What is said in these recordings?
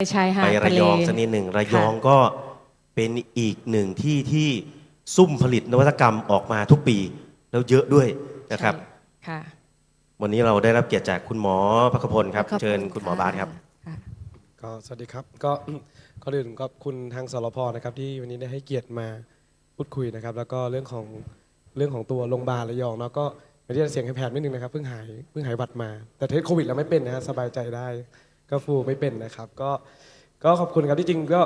ไปชายหาไปดระทะเลยองสักนิดหนึ่งระยองก็เป็นอีกหนึ่งที่ที่ซุ่มผลิตนวัตกรรมออกมาทุกปี แล้วเยอะด้วยนะครับใช่ค่ะวันนี้เราได้รับเกียรติจากคุณหมอพักขพลครับขอบณเชิญคุณหมอบาสครับค่ะก็สวัสดีครับ ก็ก่อนอื่นก็ขอบคุณทางสรพนะครับ ที่วันนี้ได้ให้เกียรติมาพูดคุยนะครับ แล้วก็เรื่องของเรื่องของตัวโรงพยาบาลระยองเนาะก็ไม่ได้เสียงแผบๆนิดนึงนะครับเพิ่งหายเพิ่งหายหวัดมา แต่เทสโควิดแล้วไม่เป็นนะฮะสบายใจได้ ก็ฟูไม่เป็นนะครับ ก็ก็ขอบคุณครับที่จริงก็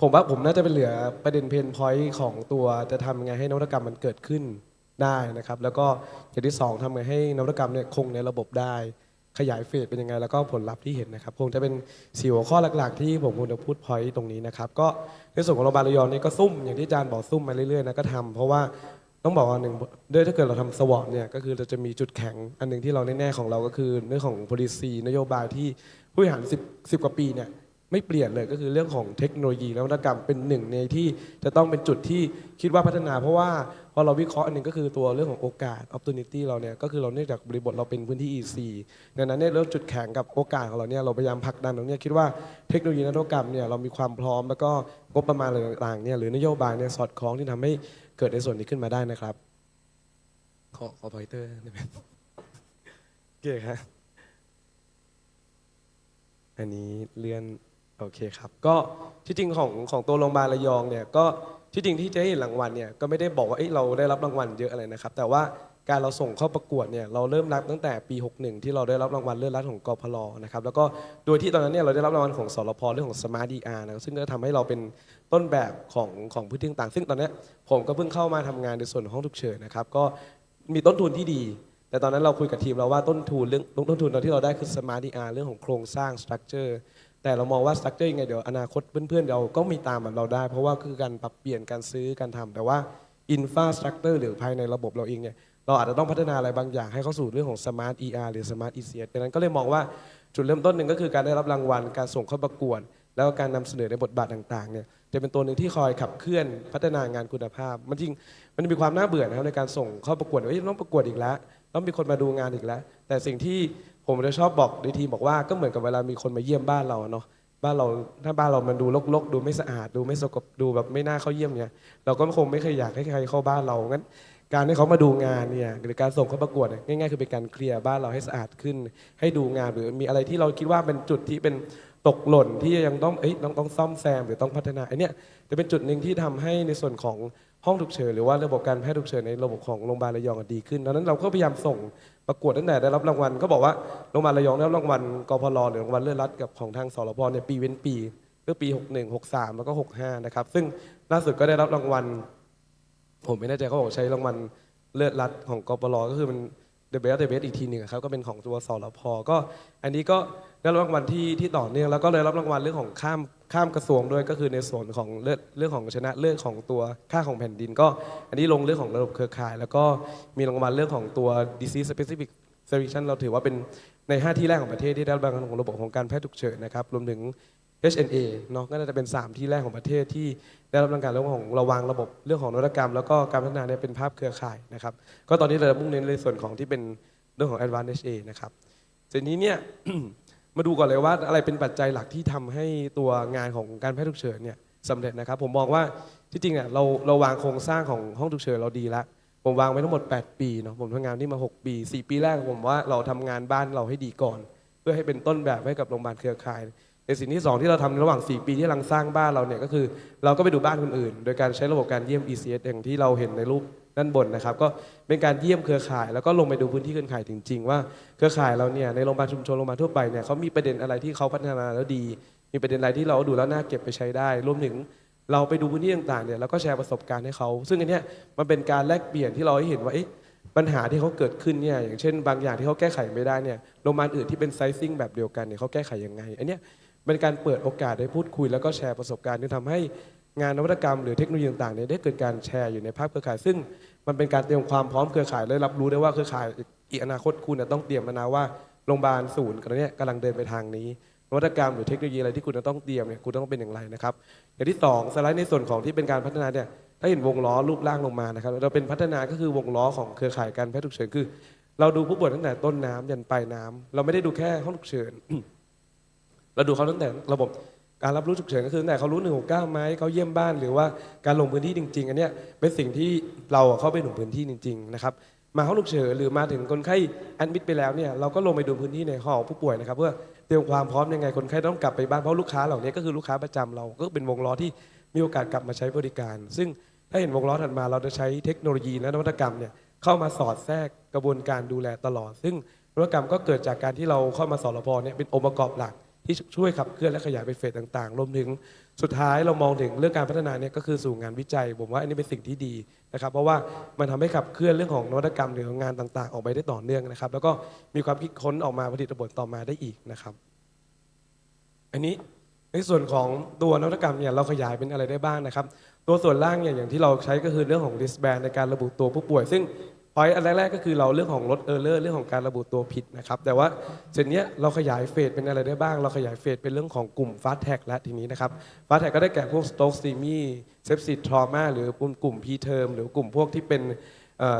ผมว่าผมน่าจะเป็นเหลือประเด็นเพนพอยต์ของตัวจะทำยังไงให้นวัตกรรมมันเกิดขึ้นได้นะครับ แล้วก็อย่างที่สองทำไงให้นวัตกรรมเนี่ยคงในระบบได้ ขยายเฟสเป็นยังไง แล้วก็ผลลัพธ์ที่เห็นนะครับคงจะเป็นสี่หัวข้อหลักๆ ที่ผมคงจะพูดพอยต์ตรงนี้นะครับ ก็ในส่วนของโรงพยาบาลระยองนี่ก็ซุ่มอย่างที่อาจารย์บอกซุ่มมาเรื่อยๆนะก็ทำเพราะว่า ต้องบอกว่าหนึ่งด้วยถ้าเกิดเราทำสวอตเนี่ยก็คือเราจะมีจุดแข็งอันหนึ่งที่เราแน่ๆของเราก็คือเรื่องของ policy นโยบายที่ผู้บริหาร10 10 กว่าปีเนี่ย ไม่เปลี่ยนเลยก็คือเรื่องของเทคโนโลยีและนวัตกรรมเป็นหนึ่งในที่จะต้องเป็นจุดที่คิดว่าพัฒนา เพราะว่าพอเราวิเคราะห์อันหนึ่งก็คือตัวเรื่องของโอกาส opportunity เราเนี่ยก็คือเราเนื่องจากบริบทเราเป็นพื้นที่ EC ดังนั้นเนี่ยเรื่องจุดแข็งกับโอกาสของเราเนี่ยเราพยายามผลักดันตรงเนี้ยคิดว่าเทคโนโลยีนวัตกรรมเนี่ยเรามีความพร้อมแล้วก็งบประมาณอะไรต่างๆเนี่ยหรือนโยบายเนี่ยสอดคล้องที่ทำให้เกิดในส่วนนี้ขึ้นมาได้นะครับ ขอขอพอยเตอร์ได้ไหมเคครับอันนี้เลื่อน โอเคครับก็ที่จริงของของตัวโรงพยาบาลระยองเนี่ยก็ที่จริงที่จะให้เห็นรางวัลเนี่ยก็ไม่ได้บอกว่าเอ้ยเราได้รับรางวัลเยอะอะไรนะครับ แต่ว่าการเราส่งเข้าประกวดเนี่ยเราเริ่มนับตั้งแต่ปี 61 ที่เราได้รับรางวัลเลื่อนรัดของกพลนะครับแล้วก็โดยที่ตอนนั้นเนี่ยเราได้รับรางวัลของสรพเรื่องของ Smart DR นะครับซึ่งก็ทำให้เราเป็นต้นแบบของของพื้นที่ต่างซึ่งตอนนี้ผมก็เพิ่งเข้ามาทำงานในส่วนของห้องฉุกเฉินนะครับก็มีต้นทุนที่ดี แต่ตอนนั้นเราคุยกับทีมเราว่าต้นทุนเรื่องต้นทุนเราที่เราได้คือ Smart DR เรื่องของโครงสร้าง structure แต่เรามองว่า structure ยังไงเดี๋ยวอนาคตเพื่อนๆเราก็มีตามแบบเราได้ เพราะว่าคือการปรับเปลี่ยนการซื้อการทำแต่ว่า infrastructure หรือภายในระบบเราเองเนี่ยเราอาจจะต้องพัฒนาอะไรบางอย่างให้เข้าสู่เรื่องของ smart ER หรือ smart ECS ดังนั้นก็เลยมองว่าจุดเริ่มต้นหนึ่งก็คือการได้รับรางวัลการส่งเข้าประกวดแล้วก็การนำเสนอในบทบาทต่างๆเนี่ยจะเป็นตัวหนึ่งที่คอยขับเคลื่อนพัฒนางานคุณภาพ มันจริงมันมีความน่าเบื่อนะครับในการส่งเข้าประกวดว่าเอ้ยต้องประกวดอีกแล้วต้องมีคนมาดูงานอีกแล้ว แต่สิ่งที่ ผมจะชอบบอกในทีมบอกว่าก็เหมือนกับเวลามีคนมาเยี่ยมบ้านเราเนาะบ้านเราถ้าบ้านเรามันดูรกๆ ดูไม่สะอาดดูไม่สกปรกดูแบบไม่น่าเข้าเยี่ยมเนี่ยเราก็คงไม่เคยอยากให้ใครเข้าบ้านเรางั้น การให้เขามาดูงานเนี่ยหรือการส่งเข้าประกวดเนี่ยง่ายๆคือเป็นการเคลียร์บ้านเราให้สะอาดขึ้น ให้ดูงานหรือมีอะไรที่เราคิดว่าเป็นจุดที่เป็นตกหล่นที่ยังต้องเอ้ยต้องต้องซ่อมแซมหรือต้องพัฒนาไอเนี้ยจะเป็นจุดหนึ่งที่ทำให้ในส่วนของ ห้องฉุกเฉินหรือว่าระบบการแพทย์ฉุกเฉินในระบบของโรงพยาบาลระยองอะดีขึ้นดังนั้นเราก็พยายามส่งประกวดตั้งแต่ได้รับรางวัลก็บอกว่าโรงพยาบาลระยองได้รับรางวัลกพลหรือรางวัลเลื่อนรัดกับของทางสรพเนี่ยปีเว้นปีเมื่อปี 61 63 แล้วก็ 65 นะครับ ซึ่งล่าสุดก็ได้รับรางวัล ผมไม่แน่ใจเขาบอกใช้รางวัลเลือดรัดของกปรก็คือมัน เดเบสเดเบสอีกทีหนึ่งครับก็เป็นของตัวสรพก็ อันนี้ก็ได้รับรางวัลที่ที่ต่อเนื่องแล้วก็ได้รับรางวัลเรื่องของข้ามข้ามกระทรวงด้วยก็คือในส่วนของเลือดเรื่องของชนะเลือดของตัวค่าของแผ่นดิน ก็อันนี้ลงเรื่องของระบบเครือข่าย แล้วก็มีรางวัลเรื่องของตัว disease specific selection เราถือว่าเป็นใน 5 ที่แรกของประเทศที่ได้รับรางวัลของระบบของการแพทย์ฉุกเฉินนะครับรวมถึง HNA เนาะก็น่าจะเป็น 3 ที่แรกของประเทศที่ได้รับรางวัลเรื่องของระวางระบบเรื่องของนวัตกรรม แล้วก็การพัฒนาเนี่ยเป็นภาพเครือข่ายนะครับก็ตอนนี้เรามุ่งเน้นในส่วนของที่เป็นเรื่องของ Advanced HA นะครับทีนี้เนี่ยมาดูก่อนเลยว่าอะไรเป็นปัจจัยหลักที่ทำให้ตัวงานของการแพทย์ฉุกเฉินเนี่ยสำเร็จนะครับผมมองว่าที่จริงเนี่ยเราเราวางโครงสร้างของห้องฉุกเฉินเราดีแล้วผมวางไว้ทั้งหมด 8 ปีเนาะผมทำงานที่มา 6 ปี 4 ปีแรกผมว่าเราทำงานบ้านเราให้ดีก่อน เพื่อให้เป็นต้นแบบให้กับโรงพยาบาลเครือข่าย ในสิ่งที่สองที่เราทำในระหว่าง 4 ปีที่กำลังสร้างบ้านเราเนี่ยก็คือ เราก็ไปดูบ้านคนอื่น โดยการใช้ระบบการเยี่ยม ECS อย่างที่เราเห็นในรูปด้านบนนะครับ ก็เป็นการเยี่ยมเครือข่าย แล้วก็ลงไปดูพื้นที่เครือข่ายจริง ๆ ว่าเครือข่ายเราเนี่ยในโรงพยาบาลชุมชนโรงพยาบาลทั่วไปเนี่ยเขามีประเด็นอะไรที่เขาพัฒนาแล้วดี มีประเด็นอะไรที่เราดูแล้วน่าเก็บไปใช้ได้ รวมถึงเราไปดูพื้นที่ต่างๆเนี่ยแล้วก็แชร์ประสบการณ์ให้เขาซึ่งอันเนี้ยมันเป็นการแลกเปลี่ยนที่เราเห็นว่าปัญหาที่เขาเกิดขึ้นเนี่ยอย่างเช่น บางอย่างที่เขาแก้ไขไม่ได้เนี่ยโรงพยาบาลอื่นที่เป็นไซซิ่งแบบเดียวกันเนี่ยเขาแก้ไขยังไงอันเนี้ย เป็นการเปิดโอกาสได้พูดคุย แล้วก็แชร์ประสบการณ์ที่ทำให้งานนวัตกรรมหรือเทคโนโลยีต่างๆเนี่ยได้เกิดการแชร์อยู่ในภาพเครือข่าย ซึ่งมันเป็นการเตรียมความพร้อมเครือข่ายและรับรู้ได้ว่าเครือข่ายอีกอนาคตคุณน่ะต้องเตรียมมานะว่าโรงพยาบาลศูนย์กันเนี่ยกำลังเดินไปทางนี้นวัตกรรมหรือเทคโนโลยีอะไรที่คุณจะต้องเตรียมเนี่ยคุณต้องเป็นอย่างไรนะครับอย่างที่สองสไลด์ในส่วนของที่เป็นการพัฒนาเนี่ยถ้าเห็นวงล้อรูปร่างลงมานะครับเราเป็นพัฒนาก็คือวงล้อของเครือข่ายการแพทย์ฉุกเฉินคือ เราดูผู้ป่วยตั้งแต่ต้นน้ำยันปลายน้ำเราไม่ได้ดูแค่ห้องฉุกเฉิน เราดูเขาตั้งแต่ระบบการรับรู้ฉุกเฉินก็คือแต่เขารู้169ไหมเขาเยี่ยมบ้านหรือว่าการลงพื้นที่จริง ๆ อันเนี้ยเป็นสิ่งที่เราเข้าไปถึงพื้นที่จริง ๆ นะครับ มาห้องฉุกเฉินหรือมาถึงคนไข้แอดมิดไปแล้วเนี่ยเราก็ลงไปดูพื้นที่ในห้องผู้ป่วยนะครับเพื่อเตรียมความพร้อมยังไงคนไข้ต้องกลับไปบ้านเพราะลูกค้าเหล่านี้ก็คือลูกค้าประจำเราก็เป็นวงล้อที่มีโอกาสกลับมาใช้บริการ ซึ่งถ้าเห็นวงล้อถัดมาเราจะใช้เทคโนโลยีและนวัตกรรมเนี่ยเข้ามาสอดแทรกกระบวนการดูแลตลอด ซึ่งนวัตกรรมก็เกิดจากการที่เราเข้ามาสรพเนี่ยเป็นองค์ประกอบหลัก ที่ช่วยขับเคลื่อนและขยายไปเฟสต่างๆ รวมถึงสุดท้ายเรามองถึงเรื่องการพัฒนาเนี่ยก็คือสู่งานวิจัย ผมว่าอันนี้เป็นสิ่งที่ดีนะครับ เพราะว่ามันทำให้ขับเคลื่อนเรื่องของนวัตกรรมหรืองานต่างๆ ออกไปได้ต่อเนื่องนะครับ แล้วก็มีความคิดค้นออกมาผลิตผลต่อมาได้อีกนะครับ อันนี้ในส่วนของตัวนวัตกรรมเนี่ยเราขยายเป็นอะไรได้บ้างนะครับ ตัวส่วนล่างเนี่ยอย่างที่เราใช้ก็คือเรื่องของ wristband ในการระบุตัวผู้ป่วย ซึ่ง พอยอันแรกๆก็คือเราเรื่องของลดเออร์เลอร์เรื่องของการระบุตัวผิดนะครับแต่ว่าเสร็จเนี้ยเราขยายเฟสเป็นอะไรได้บ้าง เราขยายเฟสเป็นเรื่องของกลุ่ม fast tag และทีนี้นะครับ fast tag ก็ได้แก่พวก stroke ischemia sepsis trauma หรือกลุ่ม p term หรือกลุ่มพวกที่เป็น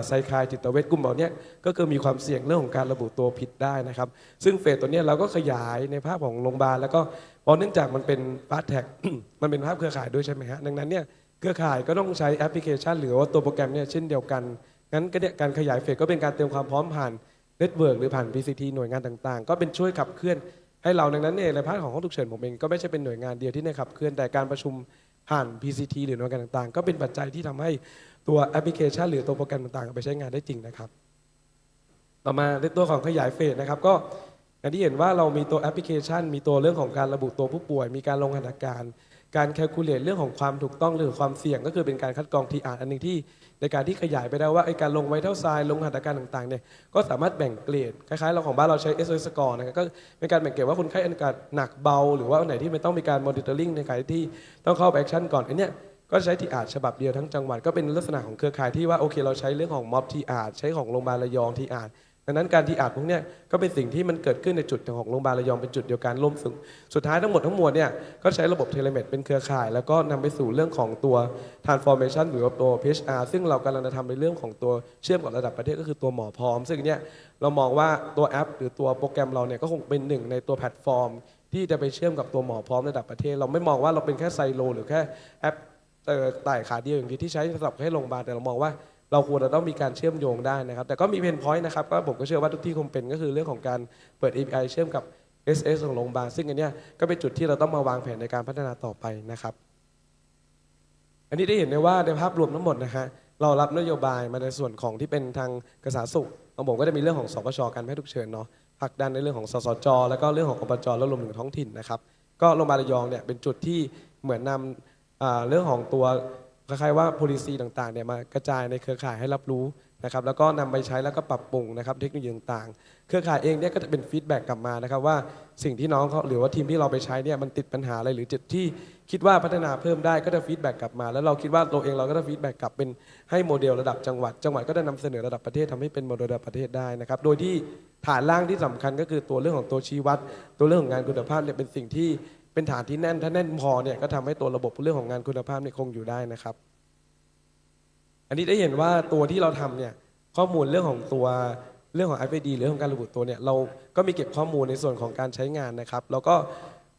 ไซคายจิตเวชกลุ่มเหล่านี้ก็คือมีความเสี่ยงเรื่องของการระบุตัวผิดได้นะครับ ซึ่งเฟสตัวนี้เราก็ขยายในภาพของโรงพยาบาลแล้วก็เพราะเนื่องจากมันเป็น fast tag มันเป็นภาพเครือข่ายด้วยใช่ไหมฮะดังนั้นเนี่ยเครือข่ายก็ต้องใช้แอปพลิเคชัน หรือว่าตัวโปรแกรมเนี่ยเช่นเดียวกัน งั้นก็เนี่ยการขยายเฟสก็เป็นการเตรียมความพร้อมผ่านเน็ตเวิร์กหรือผ่าน PCT หน่วยงานต่างๆ ก็เป็นช่วยขับเคลื่อนให้เราดังนั้นเนี่ยในพาร์ทของห้องฉุกเฉินผมเองก็ไม่ใช่เป็นหน่วยงานเดียวที่ในขับเคลื่อนแต่การประชุมผ่าน PCT หรือหน่วยงานต่างๆ ก็เป็นปัจจัยที่ทำให้ตัวแอปพลิเคชัน หรือตัวโปรแกรมต่างๆ ไปใช้งานได้จริงนะครับ ต่อมาในตัวของขยายเฟสนะครับก็อย่างที่เห็นว่าเรามีตัวแอปพลิเคชัน มีตัวเรื่องของการระบุตัวผู้ป่วย มีการลงหัตถการ การแคลคูลเลตเรื่องของความถูกต้องเรื่อความเสี่ยงก็คือเป็นการคัดกรองทีอาร์อันหนึ่งที่ ในการที่ขยายไปได้ว่าไอการลงไวท์เท่าไซน์ลงหัตถการต่างๆเนี่ยก็สามารถแบ่งเกรดคล้ายๆเราของบ้านเราใช้ SOS score นะครับก็เป็นการแบ่งเกรดว่าคนไข้อันการหนักเบา หรือว่าอันไหนที่มันต้องมีการมอนิเตอร์ลิงในการที่ต้องเข้าไปแอคชั่นก่อนอันเนี้ยก็ใช้ทีอาร์ฉบับเดียวทั้งจังหวัดก็เป็นลักษณะของเครือข่ายที่ว่าโอเคเราใช้เรื่องของม็อบทีอาร์ใช้ของโรงพยาบาลระยองทีอาร์ ดังนั้นการที่อาร์พวกเนี้ยก็เป็นสิ่งที่มันเกิดขึ้นในจุดของโรงพยาบาลระยองเป็นจุดเดียวกันร่วมถึงสุดท้ายทั้งหมดทั้งมวลเนี่ยก็ใช้ระบบเทเลเมดเป็นเครือข่าย แล้วก็นำไปสู่เรื่องของตัว transformation หรือว่าตัว PHR ซึ่งเรากำลังจะทำในเรื่องของตัวเชื่อมกับระดับประเทศก็คือตัวหมอพร้อม ซึ่งเนี่ยเรามองว่าตัวแอป หรือตัวโปรแกรมเราเนี่ยก็คงเป็นหนึ่งในตัวแพลตฟอร์ม ที่จะไปเชื่อมกับตัวหมอพร้อมระดับประเทศ เราไม่มองว่าเราเป็นแค่ไซโล หรือแค่แอปเอ่อต่ายขาเดียวอย่างที่ใช้สำหรับให้โรงพยาบาลแต่เรามองว่า เราควรจะต้องมีการเชื่อมโยงได้นะครับ แต่ก็มีเพนพอยต์นะครับก็ผมก็เชื่อว่าทุกที่คงเป็นก็คือเรื่องของการเปิด API เชื่อมกับ SS ของโรงพยาบาลซึ่งอันเนี้ยก็เป็นจุดที่เราต้องมาวางแผนในการพัฒนาต่อไปนะครับ อันนี้ได้เห็นได้ว่าในภาพรวมทั้งหมดนะฮะเรารับนโยบายมาในส่วนของที่เป็นทางกระทรวงสาธารณสุขของผมก็จะมีเรื่องของสปชการแพทย์ฉุกเฉินเนาะผลักดันในเรื่องของสสจแล้วก็เรื่องของอบจแล้วรวมถึงท้องถิ่นนะครับ ก็โรงพยาบาลระยองเนี่ยเป็นจุดที่เหมือนนำเรื่องของตัว คล้ายๆว่า policy ต่างๆเนี่ยมากระจายในเครือข่ายให้รับรู้นะครับแล้วก็นำไปใช้แล้วก็ปรับปรุงนะครับเทคโนโลยีต่างๆ เครือข่ายเองเนี่ยก็จะเป็นฟีดแบ็กกลับมานะครับว่าสิ่งที่น้องเขาหรือว่าทีมที่เราไปใช้เนี่ยมันติดปัญหาอะไรหรือจุดที่คิดว่าพัฒนาเพิ่มได้ก็จะฟีดแบ็กกลับมา แล้วเราคิดว่าตัวเองเราก็จะฟีดแบ็กกลับเป็นให้โมเดลระดับจังหวัด จังหวัดก็จะนำเสนอระดับประเทศทำให้เป็นโมเดลระดับประเทศได้นะครับโดยที่ฐานล่างที่สำคัญก็คือตัวเรื่องของตัวชี้วัด ตัวเรื่องของงานคุณภาพเนี่ยเป็นสิ่งที่ เป็นฐานที่แน่น ถ้าแน่นพอเนี่ยก็ทำให้ตัวระบบเรื่องของงานคุณภาพเนี่ยคงอยู่ได้นะครับ อันนี้ได้เห็นว่าตัวที่เราทำเนี่ยข้อมูลเรื่องของตัวเรื่องของ FID หรือเรื่องของการระบุตัวเนี่ยเราก็มีเก็บข้อมูลในส่วนของการใช้งานนะครับ แล้วก็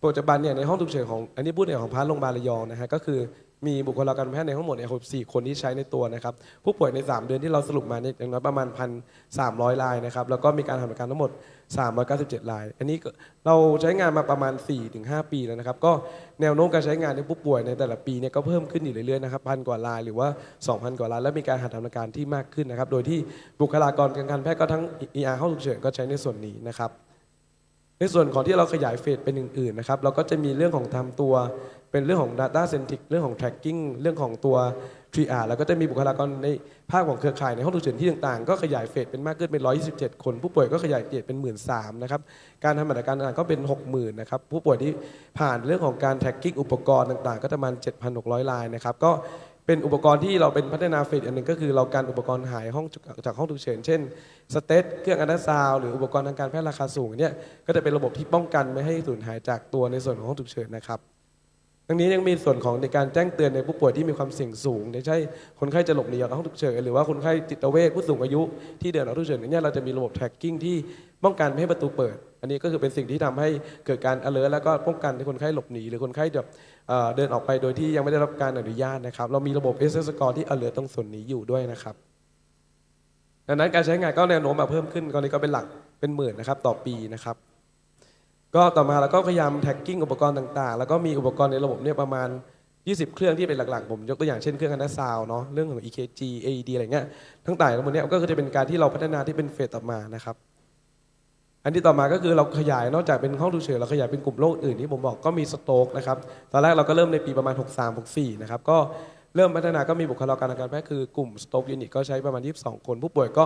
ปัจจุบันเนี่ยในห้องฉุกเฉินของอันนี้พูดในของพาร์ทโรงพยาบาลระยองนะฮะก็คือ มีบุคลากรการแพทย์ในทั้งหมดเนี่ย64 คนที่ใช้ในตัวนะครับ ผู้ป่วยใน 3 เดือนที่เราสรุปมาเนี่ยอย่างน้อยประมาณ 1,300 รายนะครับ แล้วก็มีการทำการทั้งหมด 397 ราย อันนี้เราใช้งานมาประมาณ 4-5 ปีแล้วนะครับ ก็แนวโน้มการใช้งานในผู้ป่วยในแต่ละปีเนี่ยก็เพิ่มขึ้นอยู่เรื่อยๆนะครับพันกว่ารายหรือว่า 2,000 กว่าราย และมีการหัดทำการที่มากขึ้นนะครับ โดยที่บุคลากรทางการแพทย์ก็ทั้ง ER ห้องฉุกเฉินก็ใช้ในส่วนนี้นะครับในส่วนของที่เราขยายเฟสเป็นอื่นๆนะครับเราก็จะมีเรื่องของทำตัว เป็นเรื่องของ Data Centric เรื่องของ Tracking เรื่องของตัว 3R แล้วก็จะมีบุคลากรในภาคของเครือข่ายในห้องฉุกเฉินที่ต่างๆ ก็ขยายเฟสเป็นมากขึ้นเป็น 127 คน ผู้ป่วยก็ขยายเกรดเป็น 1 3ื่นนะครับการทำมาตรการต่างๆก็เป็น 60,000นะครับผู้ป่วยที่ผ่านเรื่องของการ Tracking อุปกรณ์ต่างๆ ก็ประมาณ 7,600 รายนะครับก็เป็นอุปกรณ์ที่เราเป็นพัฒนาเฟสอันหนึ่งก็คือเราการอุปกรณ์หายห้องจากห้องฉุกเฉินเช่นสเตตเครื่องอันดาซาวหรืออุปกรณ์ทางการแพทย์ราคาสูงเนี่ยก็จะเป็นระบบที่ป้องกันไม่ให้สูญหายจากตัวในส่วนของห้องฉุกเฉินนะครับ ทั้งนี้ยังมีส่วนของในการแจ้งเตือนในผู้ป่วยที่มีความเสี่ยงสูงไม่ใช่คนไข้จะหลบหนีออกห้องฉุกเฉินหรือว่าคนไข้จิตเวชผู้สูงอายุที่เดินออกฉุกเฉินเนี่ยเราจะมีระบบ tracking ที่ป้องกันไม่ให้ประตูเปิด อันนี้ก็คือเป็นสิ่งที่ทำให้เกิดการ alert แล้วก็ป้องกันให้คนไข้หลบหนีหรือคนไข้แบบเอ่อเดินออกไปโดยที่ยังไม่ได้รับการอนุญาตนะครับ เรามีระบบ SS score ที่ alert ตรงส่วนนี้อยู่ด้วยนะครับดังนั้นการใช้งานก็แนวโน้มมาเพิ่มขึ้นตอนนี้ก็เป็นหลักเป็นหมื่นนะครับต่อปีนะครับ ก็ต่อมาเราก็พยายามแท็กกิ้งอุปกรณ์ต่างๆ แล้วก็มีอุปกรณ์ในระบบเนี่ยประมาณ 20 เครื่องที่เป็นหลักๆ ผมยกตัวอย่างเช่นเครื่องอันดาซาวเนาะเรื่องของ EKG AED อะไรเงี้ยทั้งต่างทั้งหมดเนี่ยก็คือจะเป็นการที่เราพัฒนาที่เป็นเฟสต่อมานะครับ อันที่ต่อมาก็คือเราขยายนอกจากเป็นห้องฉุกเฉินเราขยายเป็นกลุ่มโรคอื่นที่ผมบอกก็มีสโตรกนะครับตอนแรกเราก็เริ่มในปีประมาณ 63 64นะครับก็ เริ่มพัฒนาก็มีบุคลากรทางการแพทย์คือกลุ่มสโตรกยูนิตก็ใช้ประมาณ 22 คน ผู้ป่วยก็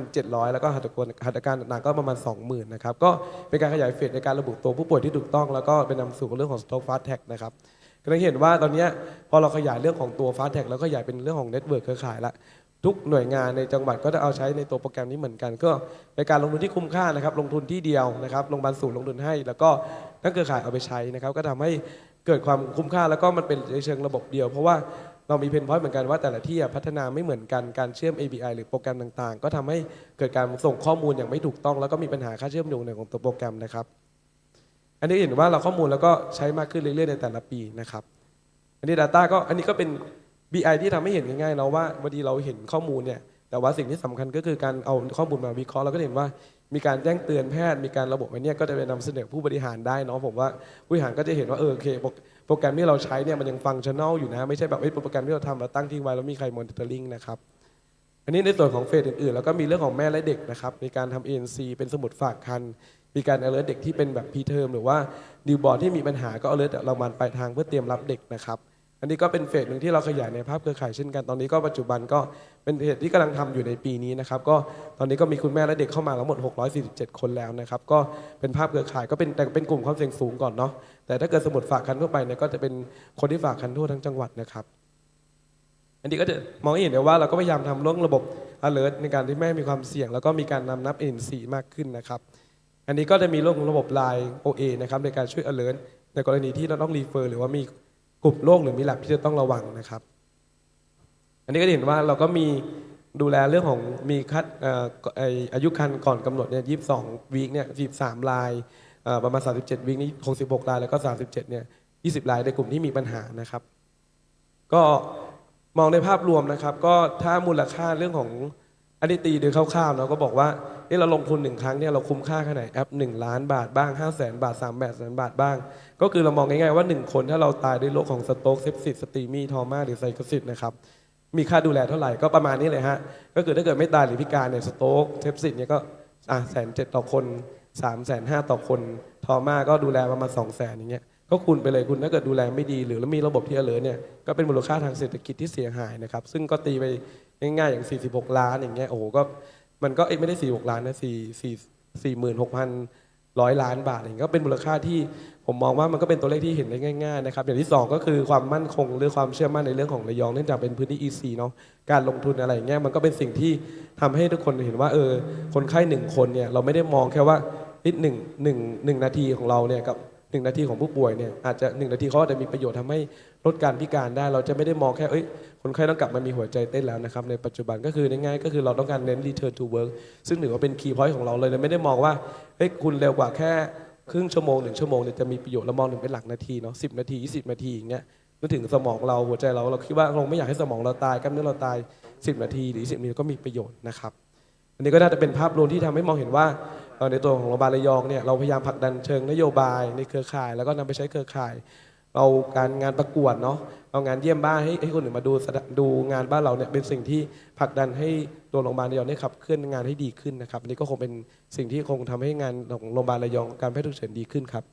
1,700 แล้วก็หัตถกรหัตถการหนักก็ประมาณ 20,000 นะครับ ก็เป็นการขยายเฟสในการระบุตัวผู้ป่วยที่ถูกต้อง แล้วก็เป็นนำสู่เรื่องของสโตรกฟาสแท็กนะครับก็เห็นว่าตอนนี้พอเราขยายเรื่องของตัวฟาสแท็กแล้วก็ขยายเป็นเรื่องของเน็ตเวิร์กเครือข่ายละทุกหน่วยงานในจังหวัดก็จะเอาใช้ในตัวโปรแกรมนี้เหมือนกัน ก็เป็นการลงทุนที่คุ้มค่านะครับลงทุนที่เดียวนะครับโรงพยาบาลศูนย์ลงทุนให้ แล้วก็นักเครือข่ายเอาไปใช้นะครับก็ทำให้เกิดความคุ้มค่าแล้วก็มันเป็นในเชิงระบบเดียว เพราะว่า เรามีเพนพอยต์เหมือนกันว่าแต่ละที่พัฒนาไม่เหมือนกันการเชื่อม API หรือโปรแกรมต่างๆ ก็ทำให้เกิดการส่งข้อมูลอย่างไม่ถูกต้อง แล้วก็มีปัญหาค่าเชื่อมโยงในของตัวโปรแกรมนะครับ อันนี้เห็นว่าเราข้อมูลแล้วก็ใช้มากขึ้นเรื่อยๆในแต่ละปีนะครับ อันนี้ Data ก็อันนี้ก็เป็น BI ที่ทำให้เห็นง่ายๆแล้วว่าบางทีเราเห็นข้อมูลเนี่ยแต่ว่าสิ่งที่สำคัญก็คือการเอาข้อมูลมาวิเคราะห์เราก็เห็นว่ามีการแจ้งเตือนแพทย์ มีการระบบอันเนี้ยก็จะไปนำเสนอผู้บริหารได้เนาะผมว่าผู้บริหารก็จะเห็นว่าเออโอเค โปรแกรมที่เราใช้เนี่ยมันยังฟังชั่นแนลอยู่นะ ไม่ใช่แบบไอ้โปรแกรมที่เราทำเราตั้งทิ้งไว้แล้วมีใครมอนิเตอร์ลิงนะครับอันนี้ในส่วนของเฟสอื่นๆ แล้วก็มีเรื่องของแม่และเด็กนะครับมีการทำเอ็นซีเป็นสมุดฝากคัน มีการเอเลอร์เด็กที่เป็นแบบพีเทอมหรือว่าดิวบอร์ที่มีปัญหาก็เอเลอร์เรามันปลายทางเพื่อเตรียมรับเด็กนะครับ อันนี้ก็เป็นเฟสหนึ่งที่เราขยายในภาพเครือข่ายเช่นกันตอนนี้ก็ปัจจุบันก็เป็นเฟสที่กำลังทำอยู่ในปีนี้นะครับก็ตอนนี้ก็มีคุณแม่และเด็กเข้ามาทั้งหมด 647 คนแล้วนะครับก็เป็นภาพเครือข่ายก็เป็นแต่เป็นกลุ่มความเสี่ยงสูงก่อนเนาะแต่ถ้าเกิดสมุดฝากคันทั่วไปเนี่ยก็จะเป็นคนที่ฝากคันทั่วทั้งจังหวัดนะครับอันนี้ก็จะมองเห็นได้ว่าเราก็พยายามทำเรื่องระบบ alert ในการที่ไม่มีความเสี่ยง แล้วก็มีการนำนับ ANC มากขึ้นนะครับ อันนี้ก็จะมีเรื่องของระบบ Line OA นะครับในการช่วย alert ในกรณีที่เราต้อง refer หรือว่ามี กลุ่มโรคหรือมีแลบที่จะต้องระวังนะครับ อันนี้ก็เห็นว่าเราก็มีดูแลเรื่องของมีคัดเอ่อายุคันก่อนกำหนดเนี่ย22วีคเนี่ย13ลายเอ่อประมาณ 37วีคนี้66ลายแล้วก็ 37เนี่ย20ลายในกลุ่มที่มีปัญหานะครับ ก็มองในภาพรวมนะครับ ก็ถ้ามูลค่าเรื่องของ อันนี้ตีโดยคร่าวๆเนาะก็บอกว่าเอ๊ะเราลงทุนหนึ่งครั้งเนี่ยเราคุ้มค่าแค่ไหนแอป 1 ล้านบาทบ้าง 5 0 0แสนบาท3 8แสนบาทบ้าง ก็คือเรามองง่ายๆว่า 1 คนถ้าเราตายด้วยโรคของสโตรกเซปซิสสตีมีทอมาหรือไซโคซิสนะครับมีค่าดูแลเท่าไหร่ก็ประมาณนี้เลยฮะก็คือถ้าเกิดไม่ตายหรือพิการเนี่ยสโตรกเซปซิสเนี่ยก็อะแสนเจ็ดต่อคน3ามแสนห้าต่อคนทอมาก็ดูแลประมาณ2องแสนอย่างเงี้ยก็คูณไปเลยคุณถ้าเกิดดูแลไม่ดี หรือแล้วมีระบบที่เอเลอเนี่ยก็เป็นมูลค่าทางเศรษฐกิจที่เสียหายนะครับซึ่งก็ตีไป ง่ายๆอย่าง 46 ล้านอย่างเงี้ยโอ้โหก็มันก็เอ้ยไม่ได้46ล้านนะ4 4 46,000ร้อยล้านบาทอย่างเงี้ยก็เป็นมูลค่าที่ผมมองว่ามันก็เป็นตัวเลขที่เห็นได้ง่ายๆนะครับอย่างที่สองก็คือความมั่นคงหรือความเชื่อมั่นในเรื่องของระยองเนื่องจากเป็นพื้นที่ EC เนาะการลงทุนอะไรอย่างเงี้ยมันก็เป็นสิ่งที่ทำให้ทุกคนเห็นว่าเออคนไข้หนึ่งคนเนี่ยเราไม่ได้มองแค่ว่านิดหนึ่งหนึ่งหนึ่งนาทีของเราเนี่ยกับหนึ่งนาทีของผู้ป่วยเนี่ยอาจจะหนึ่งนาทีเขาอาจจะมีประโยชน์ทำให้ลดการพิการได้ เราจะไม่ได้มองแค่เอ้ย คนไข้ต้องกลับมามีหัวใจเต้นแล้วนะครับในปัจจุบันก็คือง่ายๆก็คือเราต้องการเน้น return to work ซึ่งถือว่าเป็น key point ของเราเลยเราไม่ได้มองว่าเฮ้ยคุณเร็วกว่าแค่ครึ่งชั่วโมงหนึ่งชั่วโมงเนี่ยจะมีประโยชน์เรามองถึงเป็นหลักนาทีเนาะสินาที20 นาทีอย่างเงี้ยนึกถึงสมองเราหัวใจเราเราคิดว่าเราไม่อยากให้สมองเราตายกล้ามเนื้อเราตาย 10 นาทีหรือ 20 นาทีก็มีประโยชน์นะครับอันนี้ก็น่าจะเป็นภาพรวมที่ทำให้มองเห็นว่าในตัวของโรงพยาบาลระยองเนี่ยเราพยายามผลักดันเชิงนโยบายในเครือข่าย แล้วก็นำไปใช้เครือข่าย เราการงานประกวดเนาะเอางานเยี่ยมบ้านให้ให้คนอื่นมาดูดูงานบ้านเราเนี่ยเป็นสิ่งที่ผลักดันให้ตัวโรงพยาบาลระยองได้ขับเคลื่อนงานให้ดีขึ้นนะครับอันนี้ก็คงเป็นสิ่งที่คงทำให้งานของโรงพยาบาลระยองการแพทย์ฉุกเฉินดีขึ้นครับ